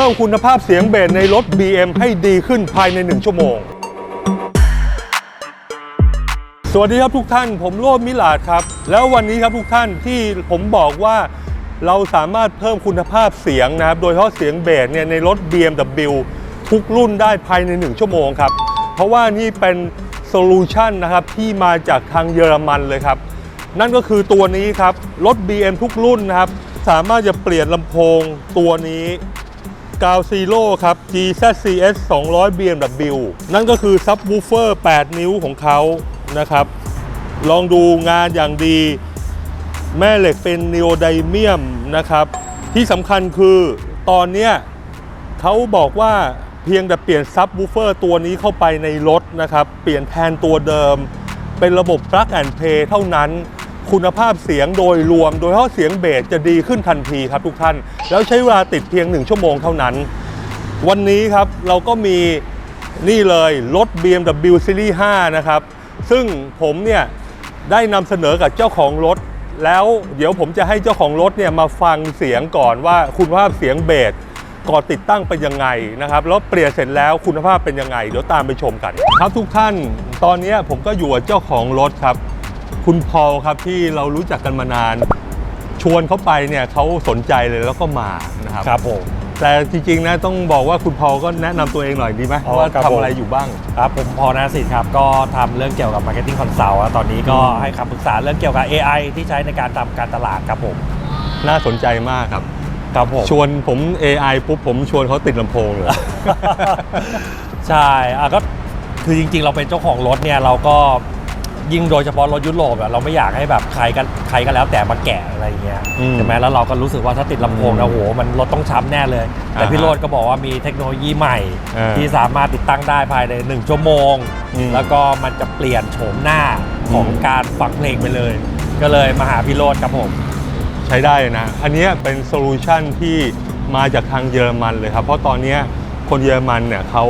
พิ่มคุณภาพเสียงเบสในรถ BM ให้ดีขึ้นภายใน 1 ชั่วโมง สวัสดีครับทุกท่าน ผมโรจน์มิลาดครับ แล้ววันนี้ครับทุกท่านที่ผมบอกว่าเราสามารถเพิ่มคุณภาพเสียงนะครับ โดยเฉพาะเสียงเบสเนี่ยในรถ BMW ทุกรุ่นได้ภายใน 1 ชั่วโมงครับ เพราะว่านี่เป็นโซลูชันนะครับที่มาจากทางเยอรมันเลยครับ นั่นก็คือตัวนี้ครับ รถ BM ทุกรุ่นนะครับ สามารถจะเปลี่ยนลำโพงตัวนี้ กาวซีโร่ครับ GZCS 200 BMW นั่นก็คือซับวูเฟอร์ 8 นิ้วของเขานะครับ ลองดูงานอย่างดี แม่เหล็กเป็นนีโอไดเมียมนะครับ ที่สำคัญคือตอนเนี้ยเขาบอกว่าเพียงแต่เปลี่ยนซับวูเฟอร์ตัวนี้เข้าไปในรถนะครับ เปลี่ยนแทนตัวเดิม เป็นระบบ plug and play เท่านั้น คุณภาพเสียงโดยรวม โดยเฉพาะเสียงเบสจะดีขึ้นทันทีครับทุกท่าน แล้วใช้เวลาติดเพียง 1 ชั่วโมงเท่านั้น วันนี้ครับเราก็มีนี่เลยรถ BMW Series 5 นะครับ ซึ่งผมเนี่ยได้นำเสนอกับเจ้าของรถ แล้วเดี๋ยวผมจะให้เจ้าของรถเนี่ยมาฟังเสียงก่อนว่าคุณภาพเสียงเบสก่อนติดตั้งเป็นยังไงนะครับแล้วเปลี่ยนเสร็จแล้วคุณภาพเป็นยังไง เดี๋ยวตามไปชมกัน ครับทุกท่านตอนนี้ผมก็อยู่กับเจ้าของรถครับ คุณพอลครับที่เรารู้จักกันมานาน ชวนเขาไปเนี่ยเขาสนใจเลยแล้วก็มานะครับครับผมแต่จริงๆนะต้องบอกว่าคุณพอลก็แนะนำตัวเองหน่อยดีไหมอ๋อว่าครับทำผมอะไรอยู่บ้าง ครับผมพอนาสิทธิ์ครับ ก็ทำเรื่องเกี่ยวกับ Marketing Consult แล้วตอนนี้ก็อืมให้คำปรึกษาเรื่องเกี่ยวกับ AI ที่ใช้ในการทำการตลาดครับผมน่าสนใจมากครับ ครับผม ชวนผม AI ปุ๊บผมชวนเขาติดลำโพงเลย ใช่อะก็คือจริงๆ เราเป็นเจ้าของรถเนี่ยเราก็ ยิ่งโดยเฉพาะรถยุโรปอะเราไม่อยากให้แบบใครกันใครก็แล้วแต่มาแกะอะไรอย่างเงี้ยอืมใช่ไหมแล้วเราก็รู้สึกว่าถ้าติดลำโพงอืมนะโหมันรถต้องช้ำแน่เลย แต่อ่าฮะพี่โรดก็บอกว่ามีเทคโนโลยีใหม่อ่าที่สามารถติดตั้งได้ภายใน 1 ชั่วโมง อืมแล้วก็มันจะเปลี่ยนโฉมหน้าของอืม การฟังเพลงไปเลย ก็เลยมาหาพี่โรดครับผม ใช้ได้นะ อันเนี้ยเป็นโซลูชันที่มาจากทางเยอรมันเลยครับ เพราะตอนเนี้ยคนเยอรมันเนี่ยเขา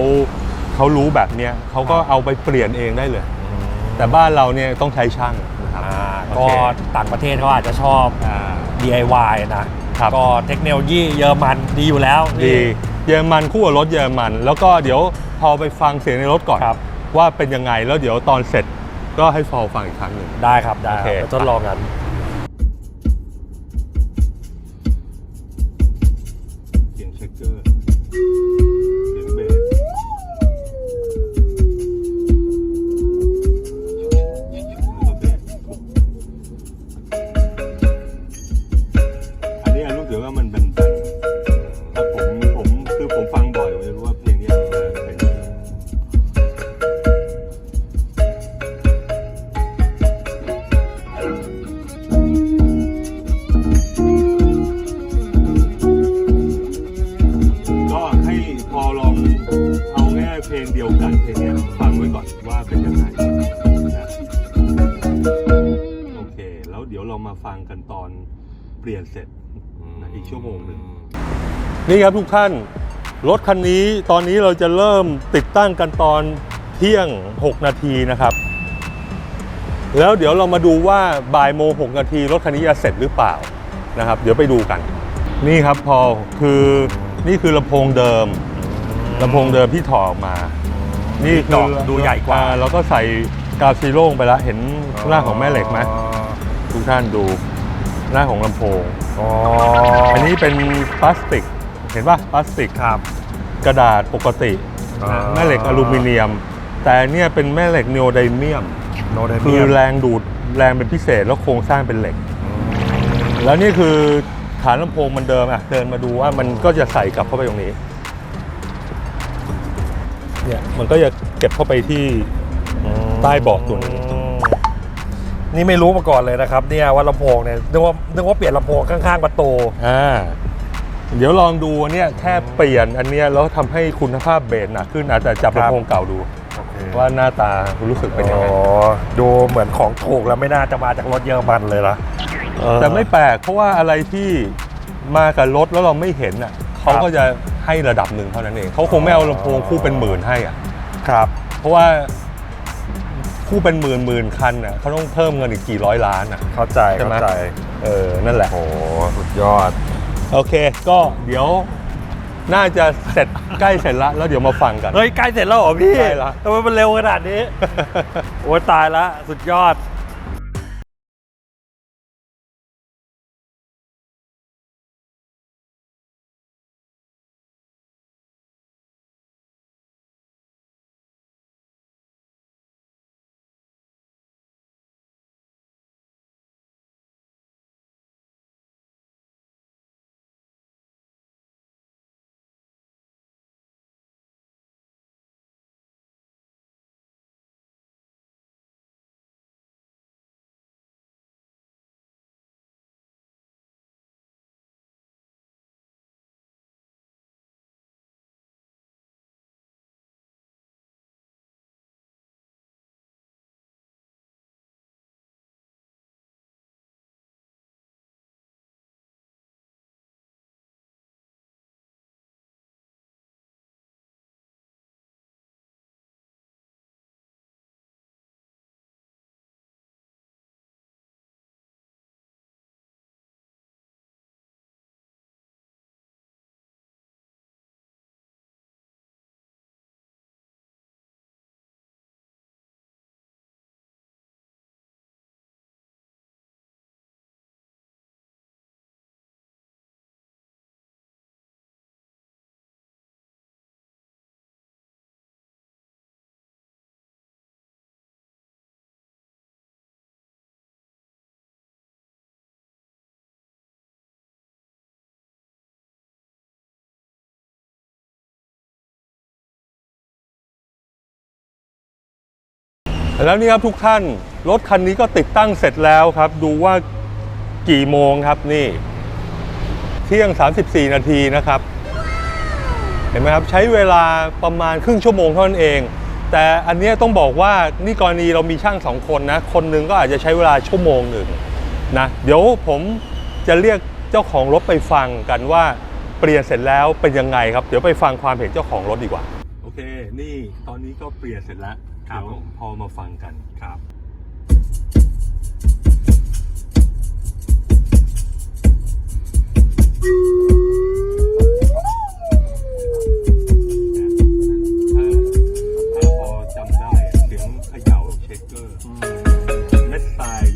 เขารู้แบบเนี้ยเขาก็เอาไปเปลี่ยนเองได้เลย แต่บ้านเราเนี่ยต้องใช้ช่างนะครับอ่าโอก็เค ต่างประเทศเขาอาจจะชอบ อ่า DIY นะครับ ก็เทคโนโลยีเยอรมันดีอยู่แล้วดีนี่ เยอรมันคู่กับรถเยอรมัน แล้วก็เดี๋ยวพอไปฟังเสียงในรถก่อน ครับ ว่าเป็นยังไงแล้วเดี๋ยวตอนเสร็จก็ให้ฟอลฟังอีกครั้งหนึ่ง ได้ครับได้โอเคครับไปทดลองกัน กันตอนเปลี่ยนเสร็จนะอีกชั่วโมงหนึ่งนี่ครับทุกท่าน รถคันนี้ตอนนี้เราจะเริ่มติดตั้งกันตอนเที่ยง 6 นาทีนะครับ แล้วเดี๋ยวเรามาดูว่าบ่ายโมง6นาทีรถคันนี้จะเสร็จหรือเปล่านะครับ เดี๋ยวไปดูกัน นี่ครับพอคือนี่คือลำโพงเดิมลำโพงเดิมที่ถอดออกมา นี่ดอกดูใหญ่กว่าอ่เราก็ใส่กาวซีโร่งไปแล้วเห็นหน้าของแม่เหล็กไหมทุกท่านดู หน้าของลำโพง อ๋ออันนี้เป็นพลาสติก เห็นป่ะพลาสติกครับ กระดาษปกติอ่า แม่เหล็กอลูมิเนียม แต่เนี่ยเป็นแม่เหล็กนีโอไดเมียม โนเดคือแรงดูดแรงเป็นพิเศษแล้วโครงสร้างเป็นเหล็ก แล้วนี่คือฐานลำโพงมันเดิมอะเดินมาดูว่ามันก็จะใส่กลับเข้าไปตรงนี้เนี่ยมันก็จะเก็บเข้าไปที่ใต้เบาะตัวนี้ นี่ไม่รู้มาก่อนเลยนะครับเนี่ยว่าลำโพงเนี่ยนึกว่านึกว่าเปลี่ยนลำโพงข้างๆประตูอ่าเดี๋ยวลองดูเนี่ยแค่เปลี่ยนอันเนี้ยแล้วทำให้คุณภาพเบสหนักขึ้นอาจจะจับครับลำโพงเก่าดู ว่าหน้าตารู้สึกเป็นยังไงอ๋อดูเหมือนของถูกแล้วไม่น่าจะมาจากรถเยอรมันเลยนะแต่ไม่แปลกเพราะว่าอะไรที่มากับรถแล้วเราไม่เห็นอะเขาก็จะให้ระดับหนึ่งเท่านั้นเองเขาคงไม่เอาลำโพงคู่เป็นหมื่นให้อะครับ เพราะว่า คู่เป็นหมื่นหมื่นคันอะเขาต้องเพิ่มเงินอีกกี่ร้อยล้านอะ เข้าใจใช่ไหม เข้าใจเออ นั่นแหละโอ้สุดยอด โอเค ก็เดี๋ยว น่าจะเสร็จ ใกล้เสร็จละแล้วเดี๋ยวมาฟังกัน เฮ้ย ใกล้เสร็จแล้วเหรอพี่ใกล้ละ ทำไมมันเร็วขนาดนี้ โอ้ยตายละ สุดยอด แล้วนี่ครับทุกท่านรถคันนี้ก็ติดตั้งเสร็จแล้วครับ ดูว่ากี่โมงครับนี่เที่ยง 34 นาทีนะครับ เห็นไหมครับใช้เวลาประมาณครึ่งชั่วโมงเท่านั้นเอง แต่อันนี้ต้องบอกว่านี่กรณีเรามีช่างสองคนนะ คนหนึ่งก็อาจจะใช้เวลาชั่วโมงหนึ่งนะเดี๋ยวผมจะเรียกเจ้าของรถไปฟังกันว่าเปลี่ยนเสร็จแล้วเป็นยังไงครับ เดี๋ยวไปฟังความเห็นเจ้าของรถดีกว่า โอเค นี่ตอนนี้ก็เปลี่ยนเสร็จแล้ว ครับเดี๋ยวพอมาฟังกัน ครับ ถ้าถ้าพอจำได้เสียงเขย่าเชคเกอร์ เม็ดทรายจะมีอยู่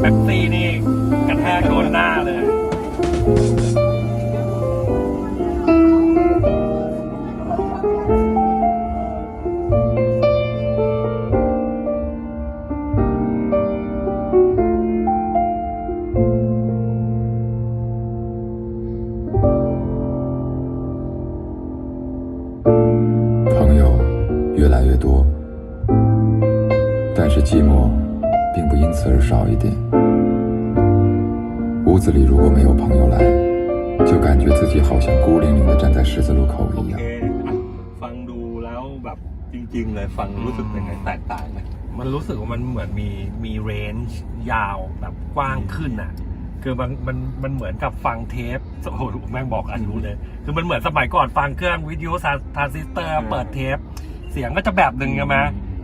แป๊บซี่นี่ 己好像孤零零地站在十字路口 โอ 一 เค 样。 อ่ะฟังดูแล้วแบบจริง ๆ เลยฟังรู้สึกเป็นไงแตกต่างไหม มันรู้สึกว่ามันเหมือนมีมีเรนจ์ยาวแบบกว้างขึ้นอ่ะ คือมันมันมันเหมือนกับฟังเทปโอ้โหแม่งบอกอันรู้เลย คือมันเหมือนสมัยก่อนฟังเครื่องวิทยุทรานซิสเตอร์ เปิดเทป เสียงก็จะแบบหนึ่งใช่ไหม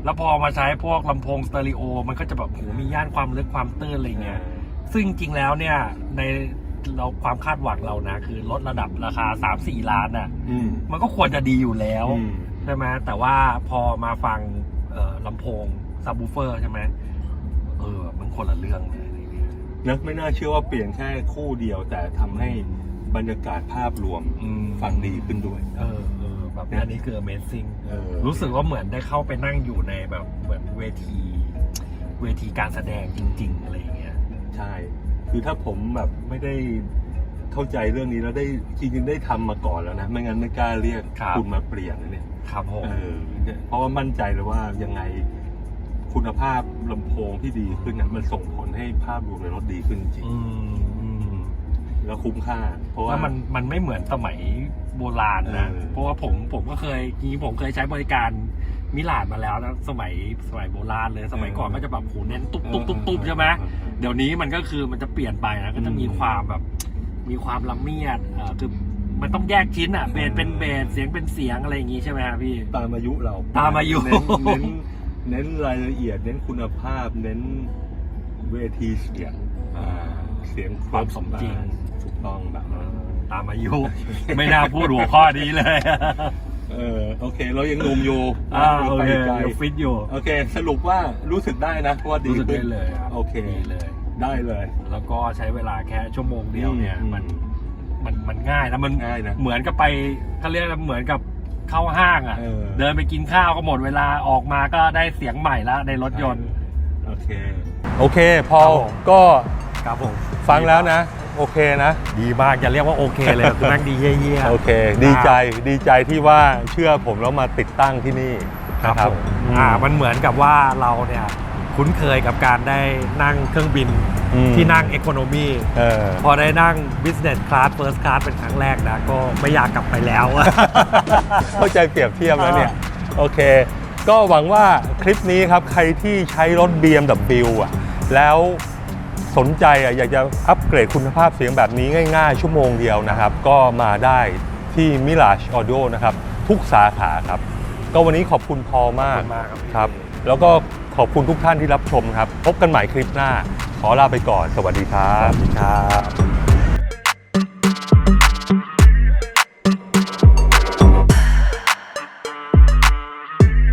แล้วพอมาใช้พวกลำโพงสเตอริโอ มันก็จะแบบโหมีย่านความลึกความตื้นอะไรเงี้ย ซึ่งจริงๆแล้วเนี่ยใน เราความคาดหวังเรานะ คือลดระดับราคา3-4ล้านอะ อืมมันก็ควรจะดีอยู่แล้ว อืมใช่ไหมแต่ว่าพอมาฟังเอ่อลำโพงซับวูเฟอร์ใช่ไหมเออ มันคนละเรื่องเลยอะไรเงี้ยนะไม่น่าเชื่อว่าเปลี่ยนแค่คู่เดียว แต่ทำให้บรรยากาศภาพรวมอืมฟังดีขึ้นด้วย เออเออแบบอันนี้คือ Amazing เออรู้สึกว่าเหมือนได้เข้าไปนั่งอยู่ในแบบเหมือนเวที เวทีการแสดงจริง ๆ อะไรอย่างเงี้ย ใช่ คือถ้าผมแบบไม่ได้เข้าใจเรื่องนี้แล้วได้จริงๆได้ทำมาก่อนแล้วนะ ไม่งั้นไม่กล้าเรียกครับคุณมาเปลี่ยนนะเนี่ยครับผมเออเนี่ยเพราะว่ามั่นใจเลยว่ายังไงคุณภาพลำโพงที่ดีขึ้นนะมันส่งผลให้ภาพรวมในรถดีขึ้นจริงอืมอืมแล้วคุ้มค่า เพราะว่าว่ามันมันไม่เหมือนสมัยโบราณนะเออเพราะว่าผมผมก็เคยจริงๆผมเคยใช้บริการ มิลานมาแล้วนะสมัยสมัยโบราณเลยสมัยก่อนก็จะแบบโหเน้นตุ๊บตุ๊บตุ๊บตุ๊บใช่ไหมเออเออเดี๋ยวนี้มันก็คือมันจะเปลี่ยนไปนะก็จะมีความแบบ มีความละเมียดเอ่อคือมันต้องแยกชิ้นอะเบสเป็นเบสเสียงเป็นเสียงอะไรอย่างงี้ใช่ไหมครับพี่ ตามอายุเราตามอายุ เน้นเน้นเน้นรายละเอียด เน้นคุณภาพ เน้นเวทีเสียงอ่าเสียงความสมจริงถูกต้องแบบนั้นตามอายุ ไม่น่าพูดหัวข้อนี้เลย เออโอเค เรายังหนุ่มอยู่อ่าโอไปเคไกลยังฟิตอยู่โอเค สรุปว่ารู้สึกได้นะว่าดีรู้สึกขึ้ได้นเลยครับโอเค ดีเลย ได้เลย แล้วก็ใช้เวลาแค่ชั่วโมงเดียวเนี่ยอืมมันมันมันง่ายนะมันง่ายนะเหมือนกับไปเขาเรียกว่าเหมือนกับเข้าห้างอะ เออ เดินไปกินข้าวก็หมดเวลาออกมาก็ได้เสียงใหม่แล้วในรถยนต์ โอเค โอเค พอครับผม ก็ครับผม ฟังแล้วนะ โอเคนะ ดีมากอย่าเรียกว่าโอเคเลยคือแม่งดีเยี่ยๆโอเค ดีใจดีใจที่ว่าเชื่อผมแล้วมาติดตั้งที่นี่ครับนะผมอ่ามันเหมือนกับว่าเราเนี่ยคุ้นเคยกับการได้นั่งเครื่องบินอืมที่นั่งเอ o n o นมีเออพอได้นั่ง business class first class เป็นครั้งแรกนะ ก็ไม่อยากกลับไปแล้ว เข้าใจเปรียบเทียบแล้วเนี่ย โอเค ก็หวังว่าคลิปนี้ครับ ใครที่ใช้รถ BMW อะแล้ว สนใจอะอยากจะอัปเกรดคุณภาพเสียงแบบนี้ง่ายๆ ชั่วโมงเดียวนะครับ ก็มาได้ที่ Mirage Audio นะครับ ทุกสาขาครับ ก็วันนี้ขอบคุณพอมากขอบคุณมากครับพี่ครับ แล้วก็ขอบคุณทุกท่านที่รับชมครับ พบกันใหม่คลิปหน้า ขอลาไปก่อน สวัสดีครับครับ